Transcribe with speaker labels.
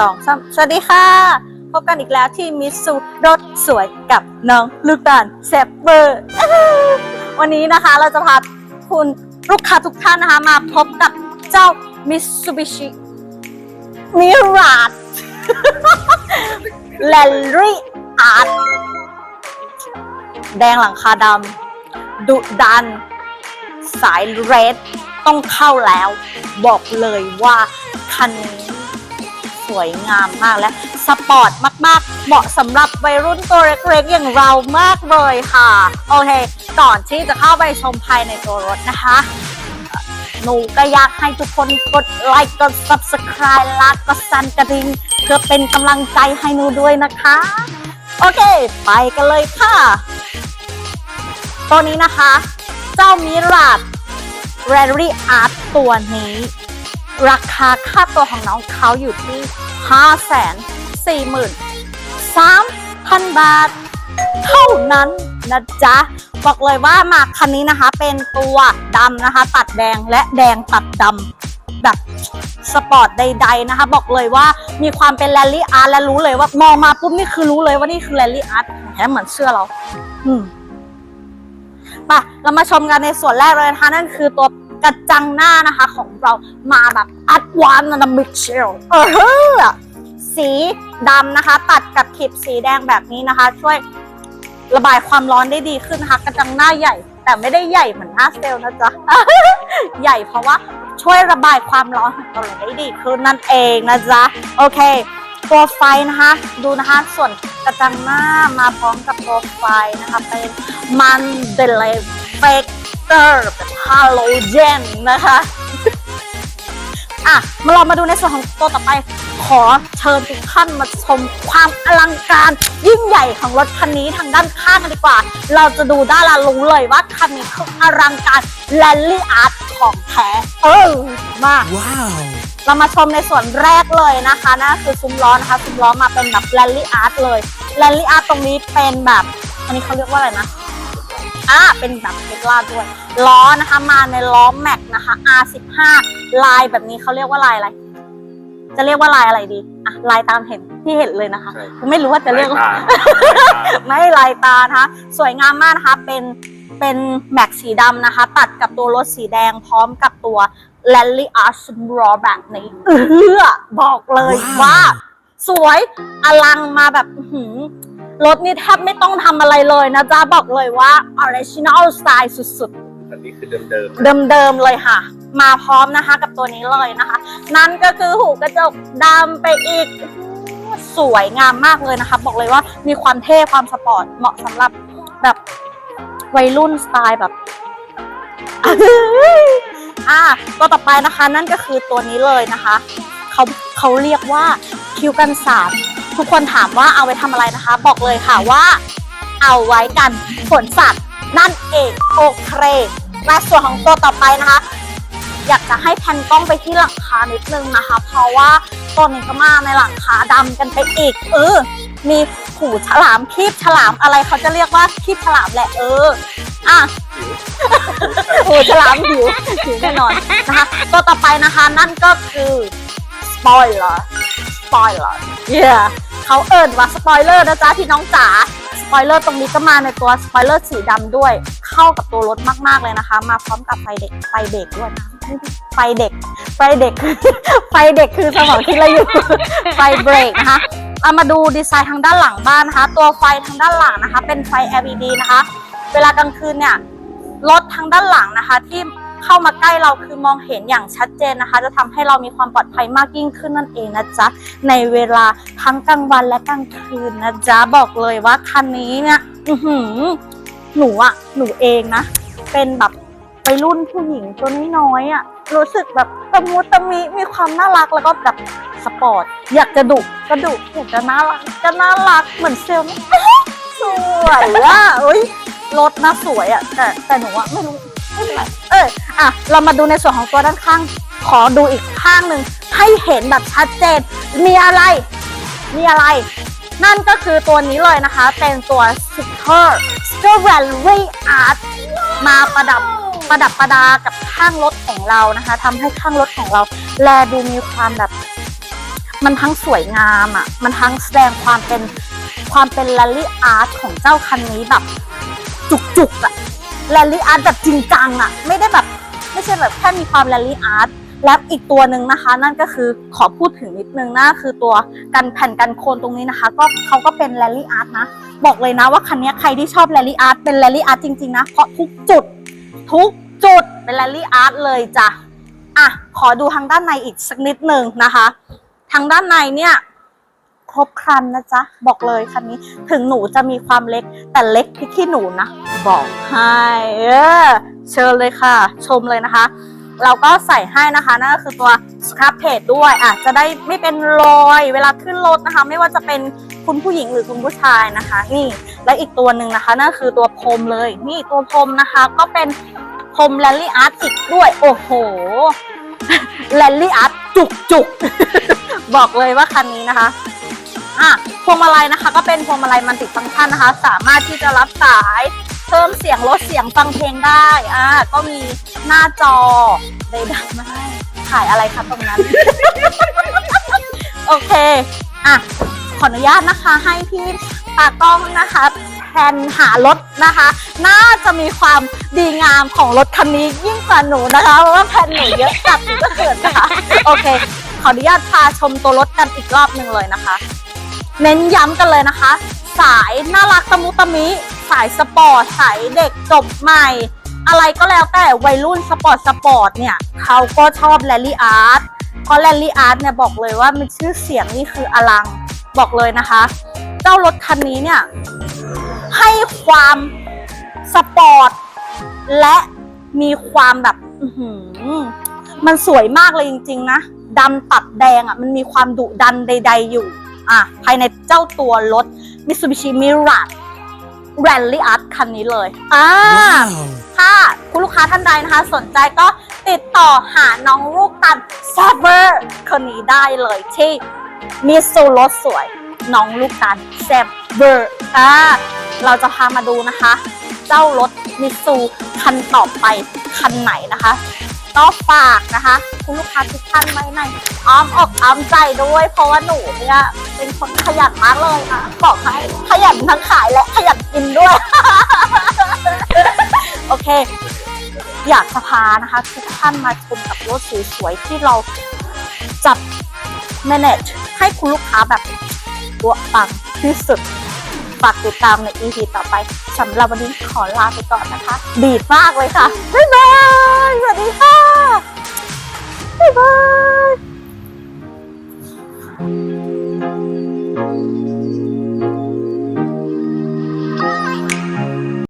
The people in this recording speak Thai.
Speaker 1: สองสามสวัสดีค่ะ พบกันอีกแล้วที่มิสซูรถสวยกับน้องลูกตาลแซบเบอร์ วันนี้นะคะเราจะพาคุณลูกค้าทุกท่านนะคะ มาพบกับเจ้า Mitsubishi Mirage l a n r y Art แดงหลังคาดำดุดัน สายเรดต้องเข้าแล้ว บอกเลยว่าคันนี้ วยงามมากและสปอร์ตมาก ๆ เหมาะสำหรับวัยรุ่นตัวเล็กๆอย่างเรามากเลยค่ะ โอเค ก่อนที่จะเข้าไปชมภายในตัวรถนะคะหนูก็อยากให้ทุกคนกดไลค์กด subscribe และกดสั่นกระดิ่งเพื่อเป็นกำลังใจให้หนูด้วยนะคะ โอเค ไปกันเลยค่ะ ตัวนี้นะคะ เจ้ามิราด r a r y Art ตัวนี้ ราคาค่าตัวของน้องเขาอยู่ที่ 543,000บาท เท่านั้นนะจ๊ะ บอกเลยว่ามาคันนี้นะคะ เป็นตัวดำนะคะ ตัดแดงและแดงตัดดำแบบสปอร์ตใด ๆนะคะ บอกเลยว่ามีความเป็นแรลลี่อาร์และรู้เลยว่ามองมาปุ๊บนี่คือรู้เลยว่านี่คือแรลลี่อาร์แถมเหมือนเสื้อเรา อืมปะเรามาชมกันในส่วนแรกเลยนะคะนั่นคือตัวกระจังหน้านะคะของเรามาแบบ วานนะมิเชลเออเฮ้อสีดำนะคะ ตัดกับขีดสีแดงแบบนี้นะคะ ช่วยระบายความร้อนได้ดีขึ้นนะคะกระจังหน้าใหญ่ แต่ไม่ได้ใหญ่เหมือนหน้าเซลล์นะจ๊ะ ใหญ่เพราะว่าช่วยระบายความร้อนของเราได้ดีขึ้นนั่นเองนะจ๊ะ โอเค ตัวไฟนะคะ ดูนะคะ ส่วนกระจังหน้ามาพร้อมกับตัวไฟนะคะ เป็นมันเดลเฟกเตอร์เป็นฮาโลเจนนะคะ อะมาเรามาดูในส่วนของตัวต่อไป ขอเชิญทุกท่านมาชมความอลังการ ยิ่งใหญ่ของรถคันนี้ทางด้านข้างกันดีกว่า เราจะดูได้ละรู้เลยว่าคันนี้คืออลังการแลนลี่อาร์ตของแท้เออมาก
Speaker 2: Wow.
Speaker 1: เรามาชมในส่วนแรกเลยนะคะนั่นคือซุ้มล้อนะคะซุ้มล้อมาเป็นแบบแรลลี่อาร์ตเลยแรลลี่อาร์ตตรงนี้เป็นแบบ อันนี้เขาเรียกว่าอะไรนะ อ่าเป็นแบบเทสลาด้วย ล้อนะคะมาในล้อแม็กนะคะ R15 ลายแบบนี้เขาเรียกว่าลายอะไร จะเรียกว่าลายอะไรดีอะลายตามเห็นที่เห็นเลยนะคะ
Speaker 2: ใช่
Speaker 1: ไม่รู้ว่าจะเรียกว่าไม่ลายตานะคะสวยงามมากนะคะ เป็นเป็นแม็กสีดำนะคะ ตัดกับตัวรถสีแดงพร้อมกับตัวแลนลี่อาร์ชรอแบบนี้เออบอกเลย
Speaker 2: ว้าว
Speaker 1: ว่า สวยอลังมาแบบอื้อหือ รถนี่แทบไม่ต้องทำอะไรเลยนะจ๊ะ บอกเลยว่า original style สุดๆ
Speaker 2: อันนี้คือเดิม
Speaker 1: เดิมๆเลยค่ะ มาพร้อมนะคะกับตัวนี้เลยนะคะ นั่นก็คือหูกระจกดำไปอีกสวยงามมากเลยนะคะ บอกเลยว่ามีความเท่ความสปอร์ตเหมาะสำหรับแบบวัยรุ่นสไตล์แบบ อ่าตัวต่อไปนะคะนั่นก็คือตัวนี้เลยนะคะ เขาเขาเรียกว่าคิวกันสาม ทุกคนถามว่าเอาไว้ทำอะไรนะคะ บอกเลยค่ะว่า เอาไว้กันฝนสัตว์นั่นเองโอเคและส่วนของตัวต่อไปนะคะ อยากจะให้แพนกล้องไปที่หลังคานิดนึงนะคะ เพราะว่าตัวนี้ก็มาในหลังคาดำกันไปอีก เออ มีหูฉลามคีบฉลามอะไรเขาจะเรียกว่าคีบฉลามแหละเอออะหูฉลามหิวหิวแน่นอนนะคะ ตัวต่อไปนะคะนั่นก็คือสปอยเลอร์ส ปอยเลอร์เย้เขาเอิญว่าสปอยเลอร์นะจ๊ะพี่น้องจ๋าสปอยเลอร์ตรงนี้ก็มาในตัวสปอยเลอร์สีดำด้วย เข้ากับตัวรถมากๆเลยนะคะ มาพร้อมกับไฟเด็กไฟเด็กด้วยนะไฟเด็ก ไฟเด็กไฟเด็กคือสมองที่เราอยู่ไฟเบรกนะคะเอามาดูดีไซน์ทางด้านหลังบ้านนะคะ ตัวไฟทางด้านหลังนะคะ เป็นไฟ LED นะคะ เวลากลางคืนเนี่ยรถทางด้านหลังนะคะ ที่ เข้ามาใกล้เราคือมองเห็นอย่างชัดเจนนะคะ จะทำให้เรามีความปลอดภัยมากยิ่งขึ้นนั่นเองนะจ๊ะในเวลาทั้งกลางวันและกลางคืนนะจ๊ะบอกเลยว่าคันนี้เนี่ยหนูอะหนูเองนะ เป็นแบบไปรุ่นผู้หญิงตัวน้อยๆอะรู้สึกแบบตะมุตะมิมีความน่ารักแล้วก็แบบสปอร์ตอยากจะดุก็ดุอยากจะน่ารักก็น่ารักเหมือนเซลล์สวยอะอุ้ยรถน่าสวยอะ่ะแต่แต่หนูอะไม่รู้ เอออะเรามาดูในส่วนของตัวด้านข้าง ขอดูอีกข้างหนึ่งให้เห็นแบบชัดเจน มีอะไร มีอะไร นั่นก็คือตัวนี้เลยนะคะ เป็นตัว sticker strawberry art มาประดับประดับประดากับข้างรถของเรานะคะทำให้ข้างรถของเรา แลดูมีความแบบ มันทั้งสวยงามอะ มันทั้งแสดงความเป็นความเป็นแรลลี่อาร์ตของเจ้าคันนี้แบบ จุกๆอะ แรลลี่อาร์ตแบบจริงจังอะไม่ได้แบบไม่ใช่แบบแค่มีความแรลลี่อาร์ตและอีกตัวหนึ่งนะคะ นั่นก็คือขอพูดถึงนิดนึงนะคือตัวกันแผ่นกันโคลนตรงนี้นะคะ ก็เขาก็เป็นแรลลี่อาร์ตนะ บอกเลยนะว่าคันนี้ใครที่ชอบแรลลี่อาร์ตเป็นแรลลี่อาร์ตจริงๆนะเพราะทุกจุด ทุกจุดเป็นแรลลี่อาร์ตเลยจ้ะอะขอดูทางด้านในอีกสักนิดหนึ่งนะคะ ทางด้านในเนี่ย ครบครันนะจ๊ะ บอกเลยคันนี้ถึงหนูจะมีความเล็ก แต่เล็กพี่ขี้หนูนะ บอกให้เออเชิญเลยค่ะ ชมเลยนะคะ เราก็ใส่ให้นะคะนั่นก็คือตัวสครับเพจด้วยอะจะได้ไม่เป็นรอยเวลาขึ้นรถนะคะ ไม่ว่าจะเป็นคุณผู้หญิงหรือคุณผู้ชายนะคะ นี่และอีกตัวหนึ่งนะคะนั่นคือตัวพรมเลย นี่ตัวพรมนะคะ ก็เป็นพรมแรลลี่อาร์ตอีกด้วย โอ้โหแรลลี่อาร์ตจุกจุกบอกเลยว่าคันนี้นะคะ อะพวงมาลัยนะคะ ก็เป็นพวงมาลัยมันติดฟังก์ชันนะคะ สามารถที่จะรับสายเพิ่มเสียงลดเสียงฟังเพลงได้อะก็มีหน้าจอใดๆมาให้ถ่ายอะไรคะตรงนั้น โอเคอะขออนุญาตนะคะให้พี่ตากล้องนะคะแทนหารถนะคะ น่าจะมีความดีงามของรถคันนี้ยิ่งกว่าหนูนะคะเพราะว่าแผ่นหนูเยอะจัดก็เกิดนะคะ โอเค ขออนุญาตพาชมตัวรถกันอีกรอบหนึ่งเลยนะคะ เน้นย้ำกันเลยนะคะ สายน่ารักตะมุตะมิ สายสปอร์ต สายเด็กจบใหม่ อะไรก็แล้วแต่วัยรุ่นสปอร์ตสปอร์ตเนี่ยเขาก็ชอบแรลลี่อาร์ตเพราะแรลลี่อาร์ตเนี่ยบอกเลยว่ามันชื่อเสียงนี่คืออลังบอกเลยนะคะ เจ้ารถคันนี้เนี่ยให้ความสปอร์ตและมีความแบบอืมันสวยมากเลยจริง ๆ นะดำตัดแดงอะมันมีความดุดันใด ๆอยู่ อะภายในเจ้าตัวรถ Mitsubishi Mirage Rally Art คันนี้เลยอ่าถ้าคุณลูกค้าท่านใดนะคะ สนใจก็ติดต่อหาน้องลูกตันซาเบอร์คนนี้ได้เลยที่มิสูรถสวย น้องลูกตันแซบเบอร์อ่าเราจะพามาดูนะคะ เจ้ารถมิสูคันต่อไปคันไหนนะคะ ก็ฝากนะคะ คุณลูกค้าทุกท่านไว้ในอ้อมอกอ้อมใจด้วย เพราะว่าหนูเนี่ยเป็นคนขยันมากเลยค่ะบอกให้ขยันทั้งขายและขยันกินด้วย โอเค อยากจะพานะคะ ทุกท่านมาชมกับรถสวยๆที่เราจับ manage ให้คุณลูกค้าแบบตัวปังที่สุด ฝากติดตามใน EP ต่อไปสำหรับวันนี้ขอลาไปก่อนนะคะ ดีดมากเลยค่ะ บ๊ายบาย สวัสดีค่ะ บ๊ายบาย